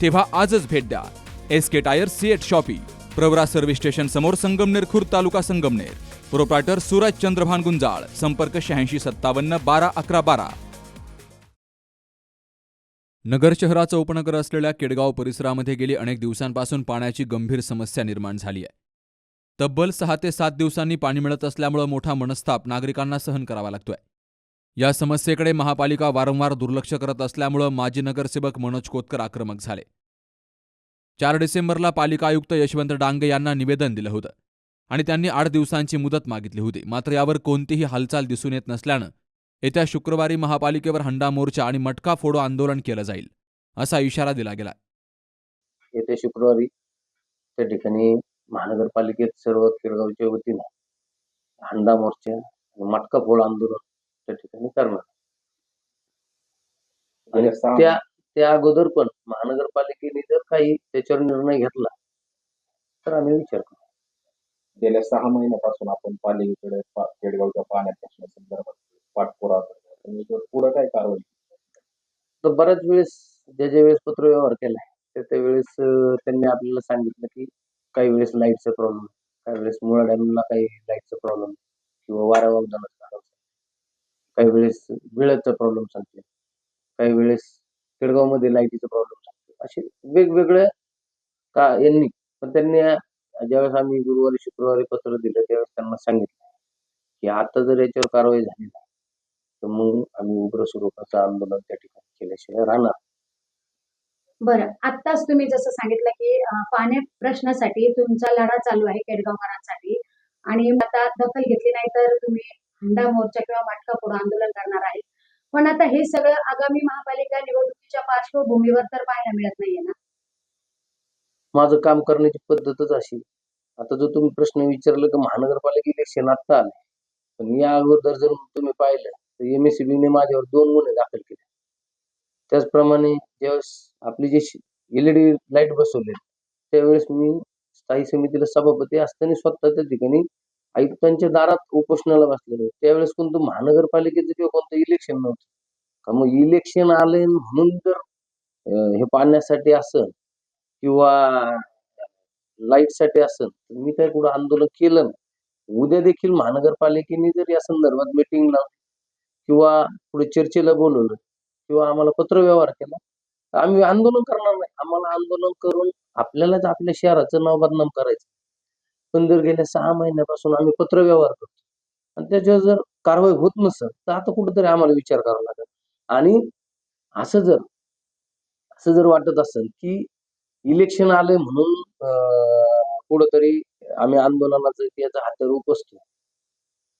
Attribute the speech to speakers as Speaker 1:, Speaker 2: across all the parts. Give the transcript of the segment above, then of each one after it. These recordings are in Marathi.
Speaker 1: तेव्हा आजच भेट द्या. S K tyre CEAT shoppe Pravara service station समोर संगमनेर खुर्द तालुका संगमनेर. प्रोप्रायटर सूरज चंद्रभान गुंजाळ संपर्क शहाऐंशी सत्तावन्न बारा अकरा बारा. नगर शहराचा उपनगर असलेल्या केडगाव परिसरामध्ये गेली अनेक दिवसांपासून पाण्याची गंभीर समस्या निर्माण झाली आहे. तब्बल सहा ते सात दिवसांनी पाणी मिळत असल्यामुळं मोठा मनस्ताप नागरिकांना सहन करावा लागतोय. या समस्येकडे महापालिका वारंवार दुर्लक्ष करत असल्यामुळं माजी नगरसेवक मनोज कोतकर आक्रमक झाले. चार डिसेंबरला पालिका आयुक्त यशवंत डांगे यांना निवेदन दिलं होतं आणि त्यांनी आठ दिवसांची मुदत मागितली होती. मात्र यावर कोणतीही हालचाल दिसून येत नसल्यानं येत्या शुक्रवारी महापालिकेवर हंडा मोर्चा आणि मटका फोडो आंदोलन केलं जाईल असा इशारा दिला गेला.
Speaker 2: येत्या शुक्रवारी त्या ठिकाणी महानगरपालिकेत सर्व खेळगावच्या वतीनं हंडा मोर्चा आणि मटका फोडो आंदोलन त्या ठिकाणी करणार. आणि त्या त्या अगोदर पण महानगरपालिकेने जर काही त्याच्यावर निर्णय घेतला तर आम्ही विचार करू.
Speaker 3: गेल्या सहा महिन्यापासून आपण पालिकेकडे केडगावच्या पाण्या प्रश्नासंदर्भात पाठपुरावा याच्यावर पुढे काय कारवाई
Speaker 2: तर बऱ्याच वेळेस ज्या ज्या वेळेस पत्रव्यवहार केलाय त्या त्या वेळेस त्यांनी आपल्याला सांगितलं की काही वेळेस लाईटचा प्रॉब्लेम काही वेळेस मुळा डॅमला काही लाईटचा प्रॉब्लेम किंवा वारा वागदानाचा काही वेळेस वेळेचा प्रॉब्लेम सांगते. काही वेळेस केडगावमध्ये लाईटीचा प्रॉब्लेम सांगते. असे वेगवेगळ्या का यांनी पण त्यांनी ज्यावेळेस आम्ही गुरुवारी शुक्रवारी पत्र दिलं त्यावेळेस त्यांना सांगितलं की आता जर याच्यावर कारवाई झाली नाही तर मग आम्ही उग्र स्वरूपाचं आंदोलन त्या ठिकाणी केल्याशिवाय राहणार.
Speaker 4: बरं. आत्ताच तुम्ही जसं सांगितलं की पाण्या प्रश्नासाठी तुमचा लढा चालू आहे केडगावकरांसाठी आणि आता दखल घेतली नाही तर तुम्ही हंडा मोर्चा किंवा मटका फोडो आंदोलन करणार आहे. पण आता हे सगळं आगामी महापालिका निवडणुकीच्या पार्श्वभूमीवर तर पाहायला मिळत नाहीये ना?
Speaker 2: माझं काम करण्याची पद्धतच अशी. आता जो तुम्ही प्रश्न विचारला की महानगरपालिका इलेक्शन आता आले पण या अगोदर जर तुम्ही पाहिलं तर एमएससीबी ने माझ्यावर दोन गुन्हे दाखल केले. त्याचप्रमाणे ज्यावेळेस आपली जी एलईडी लाइट बसवले त्यावेळेस मी स्थायी समितीला सभापती असताना स्वतः त्या ठिकाणी आयुक्तांच्या दारात उपोषणाला बसलेले त्यावेळेस कोणतं महानगरपालिकेचं किंवा कोणतं इलेक्शन नव्हतं. का मग इलेक्शन आले म्हणून जर हे पाहण्यासाठी असं किंवा लाइटसाठी असेल तर मी काय कुठं आंदोलन केलं नाही. उद्या देखील महानगरपालिकेने जर या संदर्भात मीटिंग लावली किंवा पुढे चर्चेला बोलवलं किंवा आम्हाला पत्रव्यवहार केला तर आम्ही आंदोलन करणार नाही. आम्हाला आंदोलन करून आपल्यालाच आपल्या शहराचं नाव बदनाम करायचं. पण गेल्या सहा महिन्यापासून आम्ही पत्रव्यवहार करतो. आणि त्याच्यावर जर कारवाई होत नसेल तर आता कुठेतरी आम्हाला विचार करावा लागेल. आणि असं जर असं जर वाटत असेल की इलेक्शन आले म्हणून अं, कुठंतरी आम्ही आंदोलनाचं याचा हातावर उपसतो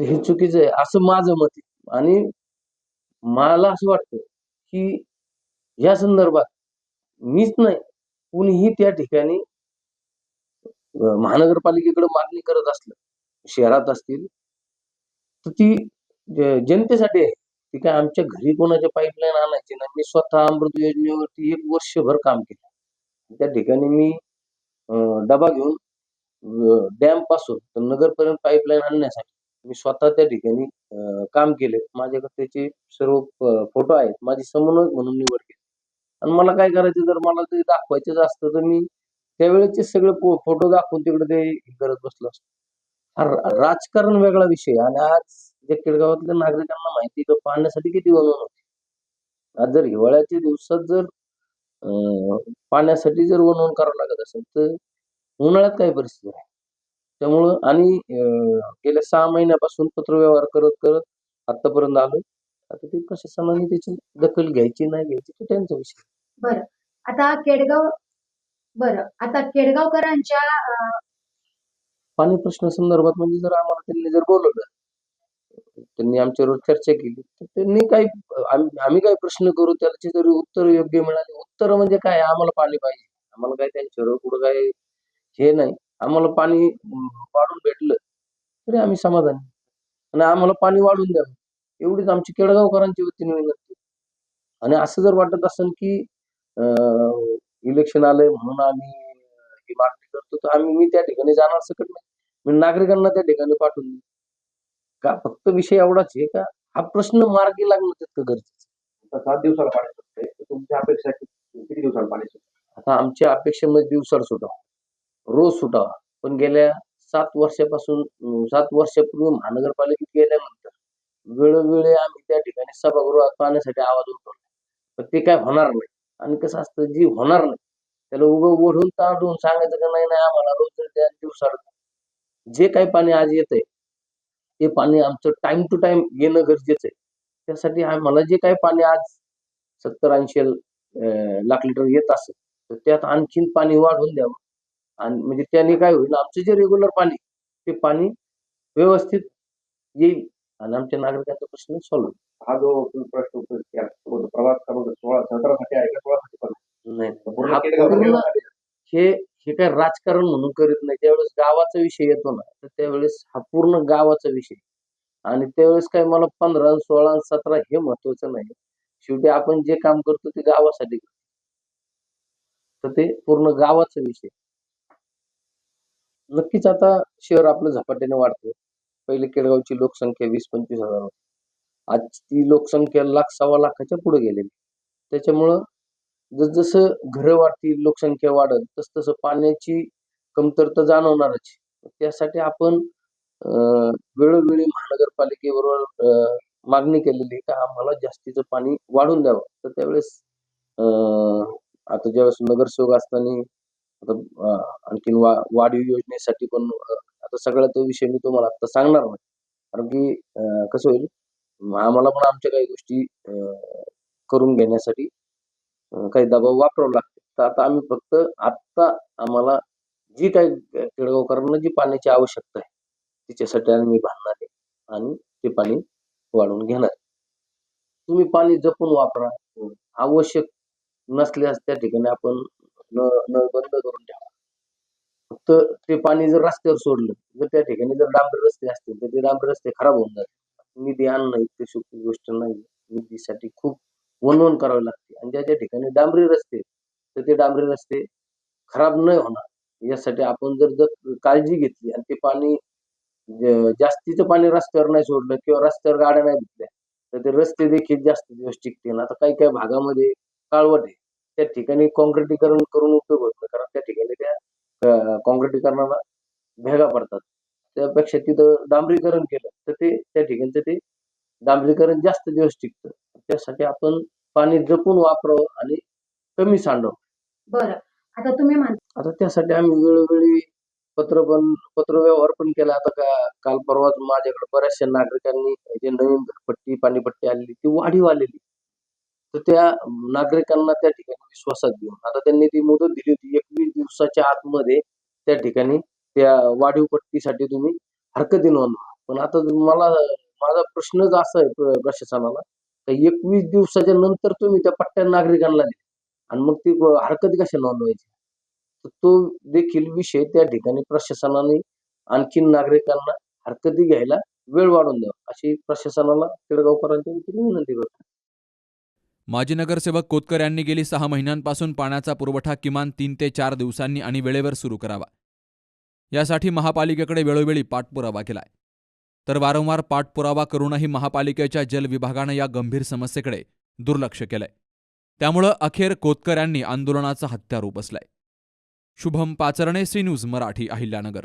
Speaker 2: तर हे चुकीचं आहे असं माझं मत आहे. आणि मला असं वाटतं की या संदर्भात मीच नाही कुणीही त्या ठिकाणी महानगरपालिकेकडे मागणी करत असलं शहरात असतील तर ती जनतेसाठी आहे ती काय आमच्या घरी कोणाच्या पाईपलाईन आणायची ना मी स्वतः अमृत योजनेवरती एक वर्षभर काम केलं. त्या ठिकाणी मी अं, डबा घेऊन डॅमपासून तर नगरपर्यंत पाईपलाईन आणण्यासाठी मी स्वतः त्या ठिकाणी काम केले. माझ्याकडे त्याचे सर्व फोटो आहेत. माझी समन्वयक म्हणून निवड केली. आणि मला काय करायचं? जर मला ते दाखवायचंच असतं तर मी त्यावेळेचे सगळे फोटो दाखवून तिकडे ते करत बसलो असतो. राजकारण वेगळा विषय आणि आज त्या केळगावातल्या नागरिकांना माहिती पाहण्यासाठी का पाण्यासाठी किती वनवन होते. आज जर हिवाळ्याच्या दिवसात जर पाण्यासाठी जर वनवन करावं लागत असेल तर उन्हाळ्यात काय परिस्थिती आहे त्यामुळं आणि गेल्या सहा महिन्यापासून पत्रव्यवहार करत करत आतापर्यंत आलो आता ते प्रशासनाने त्याची दखल घ्यायची नाही घ्यायची तो त्यांचा विषय
Speaker 4: बरं. आता केडगाव बरं. आता केडगावकरांच्या अं,
Speaker 2: पाणी प्रश्न संदर्भात म्हणजे जर आम्हाला त्यांनी जर बोलवलं त्यांनी आमच्यावर चर्चा केली तर त्यांनी काही आम्ही आम्ही काही प्रश्न करू त्याची जरी उत्तर योग्य मिळाली उत्तर म्हणजे काय? आम्हाला पाणी पाहिजे. आम्हाला काय त्यांच्यावर कुठं काय हे नाही. आम्हाला पाणी अं, वाढून भेटलं तरी आम्ही समाधानी. आणि आम्हाला पाणी वाढून द्यावं. एवढीच आमची केळगावकरांची वतीने विनंती. आणि असं जर वाटत असेल की इलेक्शन आलंय म्हणून आम्ही ही मागणी करतो. तर आम्ही मी त्या ठिकाणी जाणार सकट नाही. मी नागरिकांना त्या ठिकाणी पाठवून. का? फक्त विषय एवढाच आहे का? हा प्रश्न मार्गी लागणं तितकं गरजेचं
Speaker 3: सात दिवसाला पाणी सुटतंय. तर तुमची अपेक्षा किती? दिवसाला पाणी सुटतं
Speaker 2: आता आमच्या अपेक्षेमध्ये दिवसाड सुटावा. रोज सुटावा. पण गेल्या सात वर्षापासून सात वर्षापूर्वी महानगरपालिकेत गेल्यानंतर वेळोवेळी आम्ही त्या ठिकाणी सभागृहात पाहण्यासाठी आवाज उठवला. पण ते काय होणार नाही. आणि कसं असतं जे होणार नाही. त्याला उगं ओढून ताडून सांगायचं का नाही नाही आम्हाला रोज द्या दिवसाड जे काही पाणी आज येतंय ते पाणी आमचं टाइम टू टाइम येणं गरजेचं आहे. त्यासाठी आम्हाला जे काही पाणी आज सत्तर ऐंशी लाख लिटर येत असेल तर त्यात आणखीन पाणी वाढवून द्यावं. आणि म्हणजे त्याने काय होईल आमचं जे रेग्युलर पाणी ते पाणी व्यवस्थित येईल. आणि आमच्या नागरिकांचा प्रश्न सॉल्व्ह
Speaker 3: हा जो प्रश्न प्रभाग क्रमांक सोळा आहे का? पण?
Speaker 2: नाही. हा. हे काय राजकारण म्हणून करीत नाही. ज्यावेळेस गावाचा विषय येतो ना तर त्यावेळेस हा पूर्ण गावाचा विषय आणि त्यावेळेस काय मला पंधरा सोळा सतरा हे महत्वाचं नाही. शेवटी आपण जे काम करतो ते गावासाठी करतो. तर ते पूर्ण गावाचा विषय नक्कीच आता शहर आपलं झपाट्याने वाढते पहिले केडगावची लोकसंख्या वीस पंचवीस हजार होती. आज ती लोकसंख्या लाख सव्वा लाखाच्या पुढे गेलेली. त्याच्यामुळं जसजसं घरं वाढतील लोकसंख्या वाढत तस तसं पाण्याची कमतरता जाणवणारच. त्यासाठी आपण वेळोवेळी महानगरपालिकेबरोबर मागणी केलेली का आम्हाला जास्तीचं पाणी वाढून द्यावं. तर त्यावेळेस आता ज्यावेळेस नगरसेवक असताना आता आणखीन वा वाढीव योजनेसाठी पण आता सगळा तो विषय मी तुम्हाला आता सांगणार नाही कारण की कसं होईल आम्हाला पण आमच्या काही गोष्टी अं, करून घेण्यासाठी काही दबाव वापरावा लागतो. तर आता आम्ही फक्त आत्ता आम्हाला जी काही केळगावकरांना जी पाण्याची आवश्यकता आहे तिच्यासाठी आम्ही बांधणार आहे आणि ते पाणी वाढवून घेणार तुम्ही पाणी जपून वापरा. आवश्यक नसल्यास त्या ठिकाणी आपण नळ नळ बंद करून ठेवा. फक्त ते पाणी जर रस्त्यावर सोडलं जर त्या ठिकाणी जर डांबरी रस्ते असतील तर ते डांबरी रस्ते खराब होऊन जातात निधी आणणं इतकी सोपी गोष्ट नाही. निधीसाठी खूप वणवण करावी लागते. आणि ज्या ज्या ठिकाणी डांबरी रस्ते तर ते डांबरी रस्ते खराब नाही होणार. यासाठी आपण जर जर काळजी घेतली आणि ते पाणी जास्तीचं पाणी रस्त्यावर नाही सोडलं किंवा रस्त्यावर गाड्या नाही घेतल्या तर ते रस्ते देखील जास्त दिवस टिकतील. आता काही काही भागामध्ये काळवट आहे. त्या ठिकाणी काँक्रिटीकरण करून उपयोग होत नाही. कारण त्या ठिकाणी त्या काँक्रिटीकरणाला भेगा पडतात. त्यापेक्षा तिथं डांबरीकरण केलं तर ते त्या ठिकाणचं ते डांबरीकरण जास्त दिवस टिकतं. त्यासाठी आपण पाणी जपून वापरावं आणि कमी सांडावं.
Speaker 4: बरं. आता तुम्ही म्हणता
Speaker 2: आता त्यासाठी आम्ही वेळोवेळी पत्र पण पत्र व्यवहार पण केला. आता का काल परवाच माझ्याकडे बऱ्याचशा नागरिकांनी जे नवीन घरपट्टी पाणीपट्टी आलेली ती वाढीव आलेली. तर त्या नागरिकांना त्या ठिकाणी विश्वासात घेऊन आता त्यांनी ती मुदत दिली होती एकवीस दिवसाच्या आतमध्ये त्या ठिकाणी त्या वाढीव पट्टीसाठी तुम्ही हरकती नोंदवा. पण आता मला माझा प्रश्नच असा आहे प्रशासनाला तर एकवीस दिवसाच्या नंतर तुम्ही त्या पट्ट्या नागरिकांना द्या. आणि मग ती हरकती कशा नोंदवायची? तर तो देखील विषय त्या ठिकाणी प्रशासनाने आणखीन नागरिकांना हरकती घ्यायला वेळ वाढवून द्यावा. अशी प्रशासनाला केळगावकरांची विनंती करतो.
Speaker 1: माजी नगरसेवक कोतकर यांनी गेली सहा महिन्यांपासून पाण्याचा पुरवठा किमान तीन ते चार दिवसांनी आणि वेळेवर सुरू करावा. यासाठी महापालिकेकडे वेळोवेळी पाठपुरावा केलाय. तर वारंवार पाठपुरावा करूनही महापालिकेच्या जल विभागानं या गंभीर समस्येकडे दुर्लक्ष केलंय. त्यामुळं अखेर कोतकर यांनी आंदोलनाचं हत्यार उपसलंय शुभम पाचरणे सी न्यूज मराठी अहिल्यानगर.